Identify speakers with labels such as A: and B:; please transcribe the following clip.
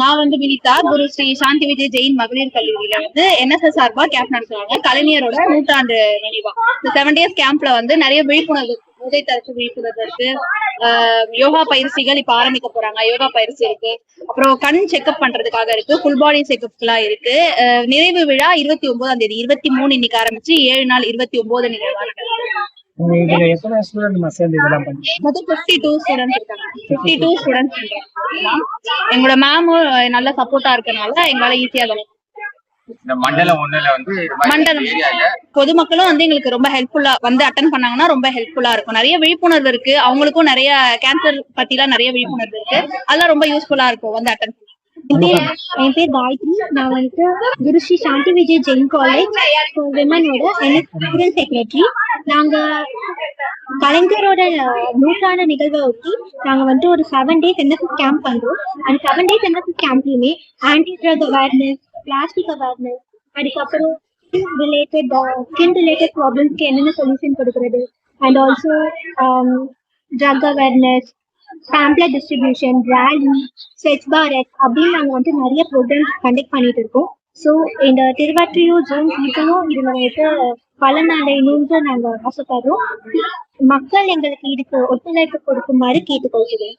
A: நான் வந்து வினிதா குரு ஸ்ரீ சாந்தி விஜய் ஜெயின் மகளிர் கல்லூரியில வந்து என்எஸ்எஸ் சார்பா கேம்ப் நடத்துவாங்க கலைஞரோட நூற்றாண்டு நினைவா. இந்த செவன் டேஸ் கேம்ப்ல வந்து நிறைய விழிப்புணர்வு போதை தடுப்பு விழிப்புணர்வு இருக்கு. ஆஹ் யோகா பயிற்சிகள் இப்ப ஆரம்பிக்க போறாங்க. யோகா பயிற்சி இருக்கு. அப்புறம் கண் செக்அப் பண்றதுக்காக இருக்கு. ஃபுல் பாடி செக்அப் எல்லாம் இருக்கு. நிறைவு விழா இருபத்தி ஒன்பதாம் தேதி இருபத்தி மூணு இன்னைக்கு ஆரம்பிச்சு ஏழு நாள் இருபத்தி ஒன்பது நிகழ்வா
B: இதுல எத்தனை ஸ்டூடெண்ட் சேர்ந்து இதெல்லாம் பண்ணி
A: மொத்தம் டூ ஸ்டூடெண்ட்ஸ் இருக்காங்க. பிப்டி டூ ஸ்டூடெண்ட்ஸ் எங்களோட மேமும் நல்ல சப்போர்ட்டா இருக்கனால எங்களால ஈஸியா
C: இந்த மண்டலம் ஒண்ணுல வந்து
A: பொதுமக்களும் வந்து எங்களுக்கு ரொம்ப ஹெல்ப்ஃபுல்லா வந்து அட்டன் பண்ணாங்கன்னா ரொம்ப ஹெல்ப்ஃபுல்லா இருக்கும். நிறைய விழிப்புணர்வு இருக்கு. அவங்களுக்கும் நிறைய கேன்சர் பத்திலாம் நிறைய விழிப்புணர்வு இருக்கு. அதெல்லாம் ரொம்ப யூஸ்ஃபுல்லா இருக்கும் வந்து அட்டன்
D: என் பேர் காயத்ரி. நான் வந்துட்டு குரு ஸ்ரீ சாந்தி விஜய் ஜெயின் காலேஜ் விமனோட செக்ரட்டரி நாங்க கலைஞரோட நூற்றாண்டு நிகழ்வை ஒட்டி நாங்க வந்து ஒரு செவன் டேஸ் என்எஸ்எஸ் கேம்ப் பண்றோம். அந்த seven days NSS கேம்ப்லயுமே anti drug awareness plastic awareness அதுக்கப்புறம் ரிலேட்டட் ஸ்கின் ரிலேட்டட் ப்ராப்ளம்ஸ்க்கு என்னென்ன சொல்யூஷன் கொடுக்கறது? And also drug awareness pamphlet distribution rally Swachh Bharat அப்படின்னு நாங்க வந்து நிறைய ப்ரோக்ராம்ஸ் கண்டக்ட் பண்ணிட்டு இருக்கோம். ஸோ இந்த திருவாற்றியூர் ஜோன் இருக்கணும் இது வந்துட்டு பலனடையணும்னு நாங்க ஆசைப்படுறோம் மக்கள் எங்களுக்கு இதுக்கு ஒத்துழைப்பு கொடுக்குமாறு கேட்டுக்கொள்கிறேன்.